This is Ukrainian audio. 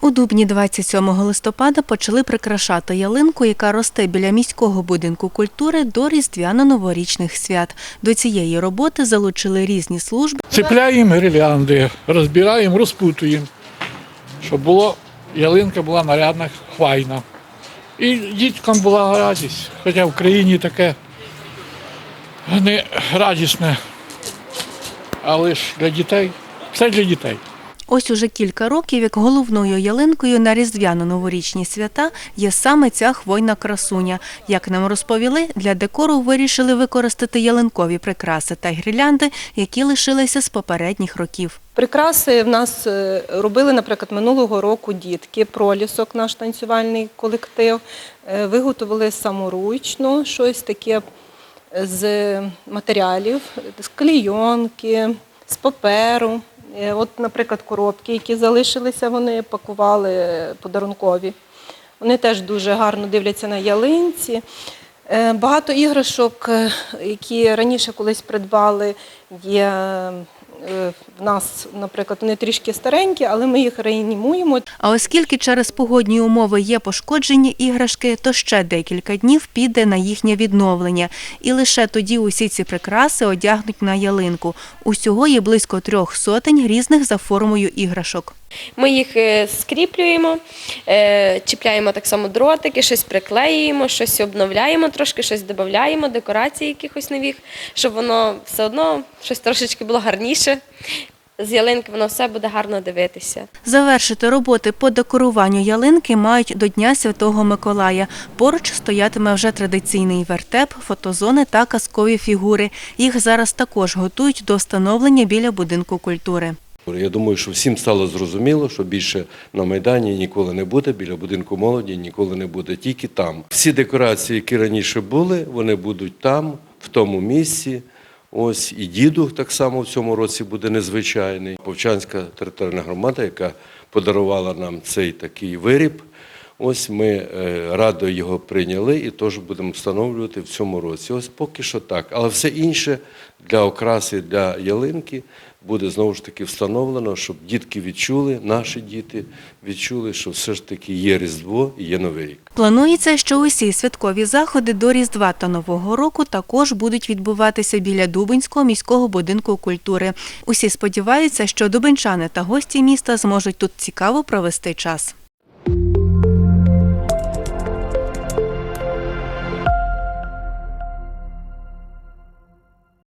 У Дубні 27 листопада почали прикрашати ялинку, яка росте біля міського будинку культури до різдвяно-новорічних свят. До цієї роботи залучили різні служби. Цепляємо гірлянди, розбираємо, розпутуємо, щоб було, ялинка була нарядна, хвайна. І діткам була радість. Хоча в країні таке не радісне, але ж для дітей, все для дітей. Ось уже кілька років, як головною ялинкою на різдвяно-новорічні свята є саме ця хвойна красуня. Як нам розповіли, для декору вирішили використати ялинкові прикраси та гірлянди, які лишилися з попередніх років. Прикраси в нас е, робили, наприклад, минулого року дітки, пролісок, наш танцювальний колектив. Е, Виготовили саморучно щось таке з матеріалів, з клейонки, з паперу. Е, От, наприклад, коробки, які залишилися, вони пакували подарункові. Вони теж дуже гарно дивляться на ялинці. Е, Багато іграшок, е, які раніше колись придбали, є в нас, наприклад, вони трішки старенькі, але ми їх реанімуємо. А оскільки через погодні умови є пошкоджені іграшки, то ще декілька днів піде на їхнє відновлення. І лише тоді усі ці прикраси одягнуть на ялинку. Усього є близько трьох сотень різних за формою іграшок. Ми їх е, скріплюємо, е, чіпляємо так само дротики, щось приклеюємо, щось обновляємо трошки, щось додаємо, декорації якихось нових, щоб воно все одно щось трошечки було гарніше. З ялинки воно все буде гарно дивитися. Завершити роботи по декоруванню ялинки мають до Дня Святого Миколая. Поруч стоятиме вже традиційний вертеп, фотозони та казкові фігури. Їх зараз також готують до встановлення біля будинку культури. Я думаю, що всім стало зрозуміло, що більше на Майдані ніколи не буде, біля будинку молоді ніколи не буде, тільки там. Всі декорації, які раніше були, вони будуть там, в тому місці. Ось і діду так само в цьому році буде незвичайний. Повчанська територіальна громада, яка подарувала нам цей такий виріб. Ось ми е, радо його прийняли і теж будемо встановлювати в цьому році. Ось поки що так. Але все інше для окраси, для ялинки буде знову ж таки встановлено, щоб дітки відчули, наші діти відчули, що все ж таки є Різдво і є Новий рік. Планується, що усі святкові заходи до Різдва та Нового року також будуть відбуватися біля Дубинського міського будинку культури. Усі сподіваються, що дубинчани та гості міста зможуть тут цікаво провести час.